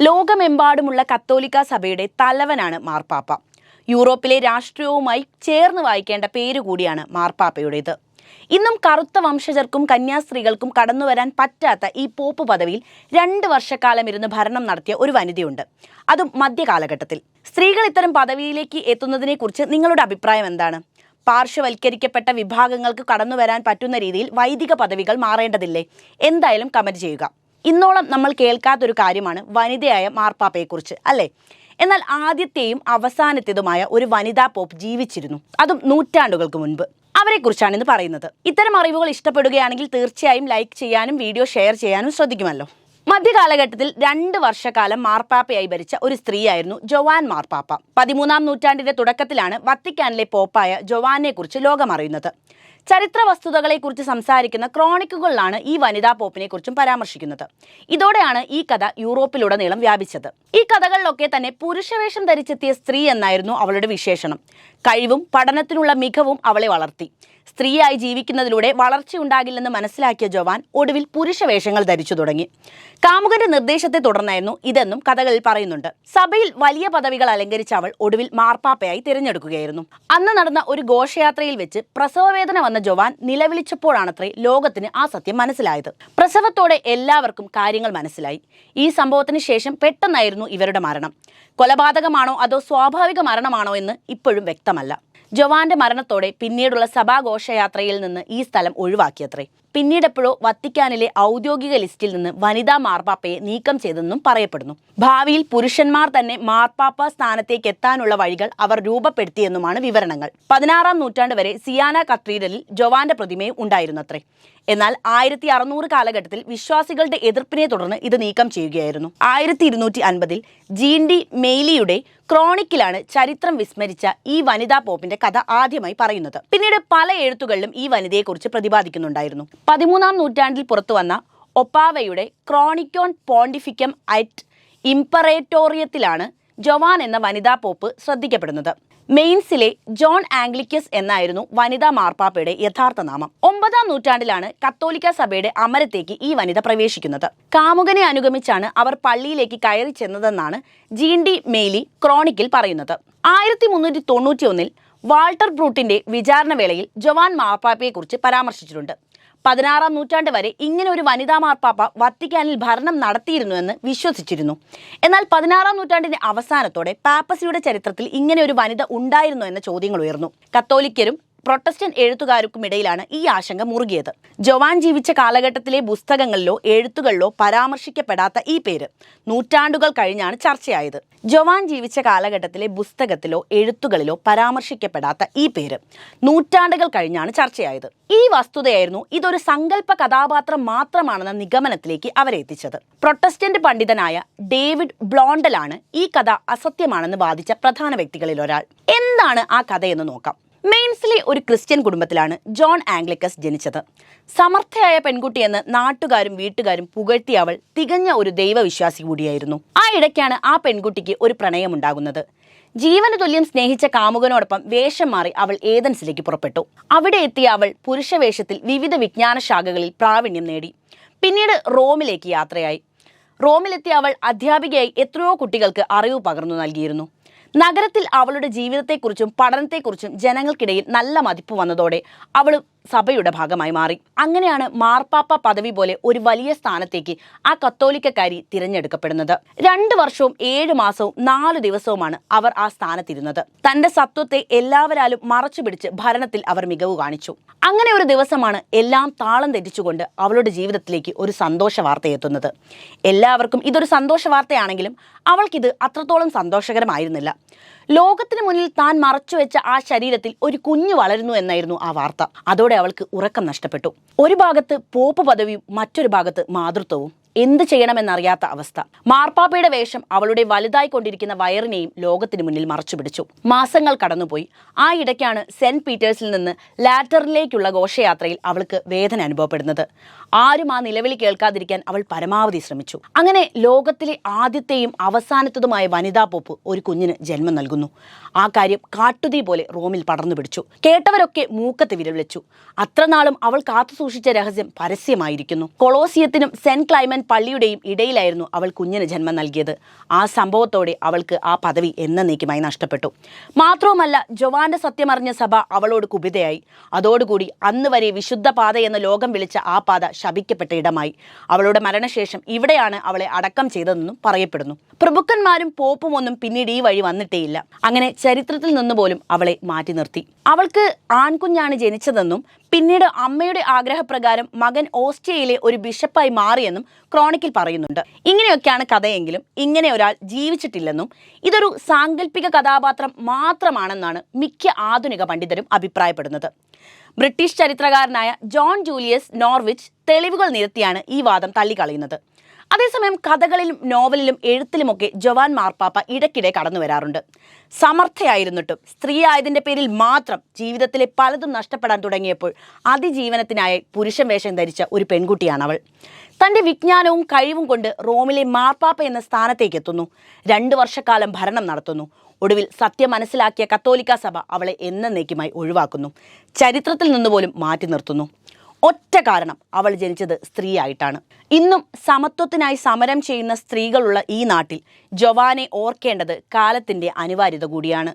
ലോകമെമ്പാടുമുള്ള കത്തോലിക്ക സഭയുടെ തലവനാണ് മാർപ്പാപ്പ. യൂറോപ്പിലെ രാഷ്ട്രീയവുമായി ചേർന്ന് വായിക്കേണ്ട പേര് കൂടിയാണ് മാർപ്പാപ്പയുടേത്. ഇന്നും കറുത്ത വംശജർക്കും കന്യാസ്ത്രീകൾക്കും കടന്നുവരാൻ പറ്റാത്ത ഈ പോപ്പ് പദവിയിൽ രണ്ട് വർഷക്കാലം ഇരുന്ന് ഭരണം നടത്തിയ ഒരു വനിതയുണ്ട്. അതും മധ്യകാലഘട്ടത്തിൽ. സ്ത്രീകൾ ഇത്തരം പദവിയിലേക്ക് എത്തുന്നതിനെക്കുറിച്ച് നിങ്ങളുടെ അഭിപ്രായം എന്താണ്? പാർശ്വവൽക്കരിക്കപ്പെട്ട വിഭാഗങ്ങൾക്ക് കടന്നുവരാൻ പറ്റുന്ന രീതിയിൽ വൈദിക പദവികൾ മാറേണ്ടതില്ലേ? എന്തായാലും കമന്റ് ചെയ്യുക. ഇന്നോളം നമ്മൾ കേൾക്കാത്തൊരു കാര്യമാണ് വനിതയായ മാർപ്പാപ്പയെക്കുറിച്ച് അല്ലേ? എന്നാൽ ആദ്യത്തെയും അവസാനത്തേതുമായ ഒരു വനിതാ പോപ്പ് ജീവിച്ചിരുന്നു. അതും നൂറ്റാണ്ടുകൾക്ക് മുൻപ്. അവരെക്കുറിച്ചാണ് ഇന്ന് പറയുന്നത്. ഇത്തരം അറിവുകൾ ഇഷ്ടപ്പെടുകയാണെങ്കിൽ തീർച്ചയായും ലൈക്ക് ചെയ്യാനും വീഡിയോ ഷെയർ ചെയ്യാനും ശ്രദ്ധിക്കുമല്ലോ. മധ്യകാലഘട്ടത്തിൽ രണ്ട് വർഷക്കാലം മാർപ്പാപ്പയായി ഭരിച്ച ഒരു സ്ത്രീയായിരുന്നു ജോവാൻ മാർപ്പാപ്പ. പതിമൂന്നാം നൂറ്റാണ്ടിന്റെ തുടക്കത്തിലാണ് വത്തിക്കാനിലെ പോപ്പായ ജോവാനെ കുറിച്ച് ലോകമറിയുന്നത്. ചരിത്ര വസ്തുതകളെക്കുറിച്ച് സംസാരിക്കുന്ന ക്രോണിക്കുകളിലാണ് ഈ വനിതാ പോപ്പിനെ കുറിച്ചും പരാമർശിക്കുന്നത്. ഇതോടെയാണ് ഈ കഥ യൂറോപ്പിലുടനീളം വ്യാപിച്ചത്. ഈ കഥകളിലൊക്കെ തന്നെ പുരുഷവേഷം ധരിച്ചെത്തിയ സ്ത്രീ എന്നായിരുന്നു അവളുടെ വിശേഷണം. കഴിവും പഠനത്തിനുള്ള മികവും അവളെ വളർത്തി. സ്ത്രീയായി ജീവിക്കുന്നതിലൂടെ വളർച്ചയുണ്ടാകില്ലെന്ന് മനസ്സിലാക്കിയ ജവാൻ ഒടുവിൽ പുരുഷവേഷങ്ങൾ ധരിച്ചു തുടങ്ങി. കാമുകന്റെ നിർദ്ദേശത്തെ തുടർന്നായിരുന്നു ഇതെന്നും കഥകളിൽ പറയുന്നുണ്ട്. സഭയിൽ വലിയ പദവികൾ അലങ്കരിച്ച അവൾ ഒടുവിൽ മാർപ്പാപ്പയായി തിരഞ്ഞെടുക്കുകയായിരുന്നു. അന്ന് നടന്ന ഒരു ഘോഷയാത്രയിൽ വെച്ച് പ്രസവവേദന വന്ന ജവാൻ നിലവിളിച്ചപ്പോഴാണത്രേ ലോകത്തിന് ആ സത്യം മനസ്സിലായത്. പ്രസവത്തോടെ എല്ലാവർക്കും കാര്യങ്ങൾ മനസ്സിലായി. ഈ സംഭവത്തിന് ശേഷം പെട്ടെന്നായിരുന്നു ഇവരുടെ മരണം. കൊലപാതകമാണോ അതോ സ്വാഭാവിക മരണമാണോ എന്ന് ഇപ്പോഴും വ്യക്തമല്ല. ജവാന്റെ മരണത്തോടെ പിന്നീടുള്ള സഭാഘോഷയാത്രയിൽ നിന്ന് ഈ സ്ഥലം ഒഴിവാക്കിയത്രേ. പിന്നീടെപ്പോഴോ വത്തിക്കാനിലെ ഔദ്യോഗിക ലിസ്റ്റിൽ നിന്ന് വനിതാ മാർപ്പാപ്പയെ നീക്കം ചെയ്തെന്നും പറയപ്പെടുന്നു. ഭാവിയിൽ പുരുഷന്മാർ തന്നെ മാർപ്പാപ്പ സ്ഥാനത്തേക്ക് എത്താനുള്ള വഴികൾ അവർ രൂപപ്പെടുത്തിയെന്നുമാണ് വിവരണങ്ങൾ. പതിനാറാം നൂറ്റാണ്ട് വരെ സിയാന കത്തീഡ്രലിൽ ജോവാന്റെ പ്രതിമയും ഉണ്ടായിരുന്നത്രേ. എന്നാൽ ആയിരത്തി അറുന്നൂറ് കാലഘട്ടത്തിൽ വിശ്വാസികളുടെ എതിർപ്പിനെ തുടർന്ന് ഇത് നീക്കം ചെയ്യുകയായിരുന്നു. ആയിരത്തി ഇരുന്നൂറ്റി അൻപതിൽ ജീൻ ഡി മെയ്ലിയുടെ ക്രോണിക്കിലാണ് ചരിത്രം വിസ്മരിച്ച ഈ വനിതാ പോപ്പിന്റെ കഥ ആദ്യമായി പറയുന്നത്. പിന്നീട് പല എഴുത്തുകളിലും ഈ വനിതയെക്കുറിച്ച് പ്രതിപാദിക്കുന്നുണ്ടായിരുന്നു. പതിമൂന്നാം നൂറ്റാണ്ടിൽ പുറത്തുവന്ന ഒപ്പാവയുടെ ക്രോണിക്കോൺ പോണ്ടിഫിക്കം അറ്റ് ഇംപറേറ്റോറിയത്തിലാണ് ജൊവാൻ എന്ന വനിതാ പോപ്പ് ശ്രദ്ധിക്കപ്പെടുന്നത്. മെയിൻസിലെ ജോൺ ആംഗ്ലിക്കസ് എന്നായിരുന്നു വനിതാ മാർപ്പാപ്പയുടെ യഥാർത്ഥ നാമം. ഒമ്പതാം നൂറ്റാണ്ടിലാണ് കത്തോലിക്ക സഭയുടെ അമരത്തേക്ക് ഈ വനിത പ്രവേശിക്കുന്നത്. കാമുകനെ അനുഗമിച്ചാണ് അവർ പള്ളിയിലേക്ക് കയറി ചെന്നതെന്നാണ് ജീൻ ഡി മെയ്ലി ക്രോണിക്കിൽ പറയുന്നത്. ആയിരത്തി മുന്നൂറ്റി തൊണ്ണൂറ്റി ഒന്നിൽ വാൾട്ടർ ബ്രൂട്ടിന്റെ വിചാരണ വേളയിൽ ജവാൻ മാർപ്പാപ്പയെക്കുറിച്ച് പരാമർശിച്ചിട്ടുണ്ട്. പതിനാറാം നൂറ്റാണ്ട് വരെ ഇങ്ങനെ ഒരു വനിതാ മാർപ്പാപ്പ വത്തിക്കാനിൽ ഭരണം നടത്തിയിരുന്നു എന്ന് വിശ്വസിച്ചിരുന്നു. എന്നാൽ പതിനാറാം നൂറ്റാണ്ടിന്റെ അവസാനത്തോടെ പാപ്പസിയുടെ ചരിത്രത്തിൽ ഇങ്ങനെ ഒരു വനിത ഉണ്ടായിരുന്നു എന്ന ചോദ്യങ്ങൾ ഉയർന്നു. കത്തോലിക്കരും പ്രൊട്ടസ്റ്റന്റ് എഴുത്തുകാർക്കുമിടയിലാണ് ഈ ആശങ്ക മുറുകിയത്. ജവാൻ ജീവിച്ച കാലഘട്ടത്തിലെ പുസ്തകങ്ങളിലോ എഴുത്തുകളിലോ പരാമർശിക്കപ്പെടാത്ത ഈ പേര് നൂറ്റാണ്ടുകൾ കഴിഞ്ഞാണ് ചർച്ചയായത്. ജവാൻ ജീവിച്ച കാലഘട്ടത്തിലെ പുസ്തകത്തിലോ എഴുത്തുകളിലോ പരാമർശിക്കപ്പെടാത്ത ഈ പേര് നൂറ്റാണ്ടുകൾ കഴിഞ്ഞാണ് ചർച്ചയായത്. ഈ വസ്തുതയായിരുന്നു ഇതൊരു സങ്കല്പ കഥാപാത്രം മാത്രമാണെന്ന നിഗമനത്തിലേക്ക് അവരെ എത്തിച്ചത്. പ്രൊട്ടസ്റ്റന്റ് പണ്ഡിതനായ ഡേവിഡ് ബ്ലോണ്ടലാണ് ഈ കഥ അസത്യമാണെന്ന് വാദിച്ച പ്രധാന വ്യക്തികളിൽ ഒരാൾ. എന്താണ് ആ കഥയെന്ന് നോക്കാം. മെയിൻസിലെ ഒരു ക്രിസ്ത്യൻ കുടുംബത്തിലാണ് ജോൺ ആംഗ്ലിക്കസ് ജനിച്ചത്. സമർത്ഥയായ പെൺകുട്ടിയെന്ന് നാട്ടുകാരും വീട്ടുകാരും പുകഴ്ത്തിയ അവൾ തികഞ്ഞ ഒരു ദൈവവിശ്വാസി കൂടിയായിരുന്നു. ആ ഇടയ്ക്കാണ് ആ പെൺകുട്ടിക്ക് ഒരു പ്രണയമുണ്ടാകുന്നത്. ജീവന തുല്യം സ്നേഹിച്ച കാമുകനോടൊപ്പം വേഷം മാറി അവൾ ഏതൻസിലേക്ക് പുറപ്പെട്ടു. അവിടെ എത്തിയ അവൾ പുരുഷവേഷത്തിൽ വിവിധ വിജ്ഞാന ശാഖകളിൽ പ്രാവീണ്യം നേടി. പിന്നീട് റോമിലേക്ക് യാത്രയായി. റോമിലെത്തിയ അവൾ അധ്യാപികയായി എത്രയോ കുട്ടികൾക്ക് അറിവ് പകർന്നു നൽകിയിരുന്നു. നഗരത്തിൽ അവളുടെ ജീവിതത്തെക്കുറിച്ചും പഠനത്തെക്കുറിച്ചും ജനങ്ങൾക്കിടയിൽ നല്ല മതിപ്പ് വന്നതോടെ അവൾ സഭയുടെ ഭാഗമായി മാറി. അങ്ങനെയാണ് മാർപ്പാപ്പ പദവി പോലെ ഒരു വലിയ സ്ഥാനത്തേക്ക് ആ കത്തോലിക്കക്കാരി തിരഞ്ഞെടുക്കപ്പെടുന്നത്. രണ്ട് വർഷവും ഏഴ് മാസവും നാല് ദിവസവുമാണ് അവർ ആ സ്ഥാനത്തിരുന്നത്. തന്റെ സത്വത്തെ എല്ലാവരാലും മറച്ചു പിടിച്ച് ഭരണത്തിൽ അവർ മികവ് കാണിച്ചു. അങ്ങനെ ഒരു ദിവസമാണ് എല്ലാം താളം തെറ്റിച്ചുകൊണ്ട് അവളുടെ ജീവിതത്തിലേക്ക് ഒരു സന്തോഷ വാർത്ത എത്തുന്നത്. എല്ലാവർക്കും ഇതൊരു സന്തോഷ വാർത്തയാണെങ്കിലും അവൾക്കിത് അത്രത്തോളം സന്തോഷകരമായിരുന്നില്ല. ലോകത്തിന് മുന്നിൽ താൻ മറച്ചുവെച്ച ആ ശരീരത്തിൽ ഒരു കുഞ്ഞു വളരുന്നു എന്നായിരുന്നു ആ വാർത്ത. അതോടെ അവൾക്ക് ഉറക്കം നഷ്ടപ്പെട്ടു. ഒരു ഭാഗത്ത് പോപ്പ് പദവിയും മറ്റൊരു ഭാഗത്ത് മാതൃത്വവും. എന്ത് ചെയ്യണമെന്നറിയാത്ത അവസ്ഥ. മാർപ്പാപ്പയുടെ വേഷം അവളുടെ വലുതായി കൊണ്ടിരിക്കുന്ന വയറിനെയും ലോകത്തിന് മുന്നിൽ മറച്ചു പിടിച്ചു. മാസങ്ങൾ കടന്നുപോയി. ആ ഇടയ്ക്കാണ് സെന്റ് പീറ്റേഴ്സിൽ നിന്ന് ലാറ്ററിലേക്കുള്ള ഘോഷയാത്രയിൽ അവൾക്ക് വേദന അനുഭവപ്പെടുന്നത്. ആരും ആ നിലവിളി കേൾക്കാതിരിക്കാൻ അവൾ പരമാവധി ശ്രമിച്ചു. അങ്ങനെ ലോകത്തിലെ ആദ്യത്തെയും അവസാനത്തതുമായ വനിതാ പോപ്പ് ഒരു കുഞ്ഞിന് ജന്മം നൽകുന്നു. ആ കാര്യം കാട്ടുതീ പോലെ റോമിൽ പടർന്നു പിടിച്ചു. കേട്ടവരൊക്കെ മൂക്കത്ത് വിരൽ വെച്ചു. അത്രനാളും അവൾ കാത്തു സൂക്ഷിച്ച രഹസ്യം പരസ്യമായിരിക്കുന്നു. കൊളോസിയത്തിനും സെന്റ് ക്ലൈമൻ പള്ളിയുടെയും ഇടയിലായിരുന്നു അവൾ കുഞ്ഞിന് ജന്മം നൽകിയത്. ആ സംഭവത്തോടെ അവൾക്ക് ആ പദവി എന്ന എന്നേക്കുമായി നഷ്ടപ്പെട്ടു. മാത്രവുമല്ല ജവാന്റെ സത്യമറിഞ്ഞ സഭ അവളോട് കുപിതയായി. അതോടുകൂടി അന്ന് വരെ വിശുദ്ധ പാത എന്ന ലോകം വിളിച്ച ആ പാത ശപിക്കപ്പെട്ട ഇടമായി. അവളുടെ മരണശേഷം ഇവിടെയാണ് അവളെ അടക്കം ചെയ്തതെന്നും പറയപ്പെടുന്നു. പ്രഭുക്കന്മാരും പോപ്പും ഒന്നും പിന്നീട് ഈ വഴി വന്നിട്ടേയില്ല. അങ്ങനെ ചരിത്രത്തിൽ നിന്ന് പോലും അവളെ മാറ്റി നിർത്തി. അവൾക്ക് ആൺകുഞ്ഞാണ് ജനിച്ചതെന്നും പിന്നീട് അമ്മയുടെ ആഗ്രഹപ്രകാരം മകൻ ഓസ്ട്രിയയിലെ ഒരു ബിഷപ്പായി മാറിയെന്നും ക്രോണിക്കിൽ പറയുന്നുണ്ട്. ഇങ്ങനെയൊക്കെയാണ് കഥയെങ്കിലും ഇങ്ങനെ ഒരാൾ ജീവിച്ചിട്ടില്ലെന്നും ഇതൊരു സാങ്കല്പിക കഥാപാത്രം മാത്രമാണെന്നാണ് മിക്ക ആധുനിക പണ്ഡിതരും അഭിപ്രായപ്പെടുന്നത്. ബ്രിട്ടീഷ് ചരിത്രകാരനായ ജോൺ ജൂലിയസ് നോർവിച്ച് തെളിവുകൾ നിരത്തിയാണ് ഈ വാദം തള്ളിക്കളയുന്നത്. അതേസമയം കഥകളിലും നോവലിലും എഴുത്തിലുമൊക്കെ ജവാൻ മാർപ്പാപ്പ ഇടയ്ക്കിടെ കടന്നു വരാറുണ്ട്. സമർത്ഥയായിരുന്നിട്ടും സ്ത്രീ ആയതിന്റെ പേരിൽ മാത്രം ജീവിതത്തിലെ പലതും നഷ്ടപ്പെടാൻ തുടങ്ങിയപ്പോൾ അതിജീവനത്തിനായി പുരുഷൻ വേഷം ധരിച്ച ഒരു പെൺകുട്ടിയാണ് അവൾ തന്റെ വിജ്ഞാനവും കഴിവും കൊണ്ട് റോമിലെ മാർപ്പാപ്പ എന്ന സ്ഥാനത്തേക്ക് എത്തുന്നു. രണ്ട് വർഷക്കാലം ഭരണം നടത്തുന്നു. ഒടുവിൽ സത്യം മനസ്സിലാക്കിയ കത്തോലിക്ക സഭ അവളെ എന്നേക്കുമായി ഒഴിവാക്കുന്നു. ചരിത്രത്തിൽ നിന്നുപോലും മാറ്റി നിർത്തുന്നു. ഒറ്റ കാരണം അവൾ ജനിച്ചത് സ്ത്രീയായിട്ടാണ്. ഇന്നും സമത്വത്തിനായി സമരം ചെയ്യുന്ന സ്ത്രീകളുള്ള ഈ നാട്ടിൽ ജവാനെ ഓർക്കേണ്ടത് കാലത്തിന്റെ അനിവാര്യത കൂടിയാണ്.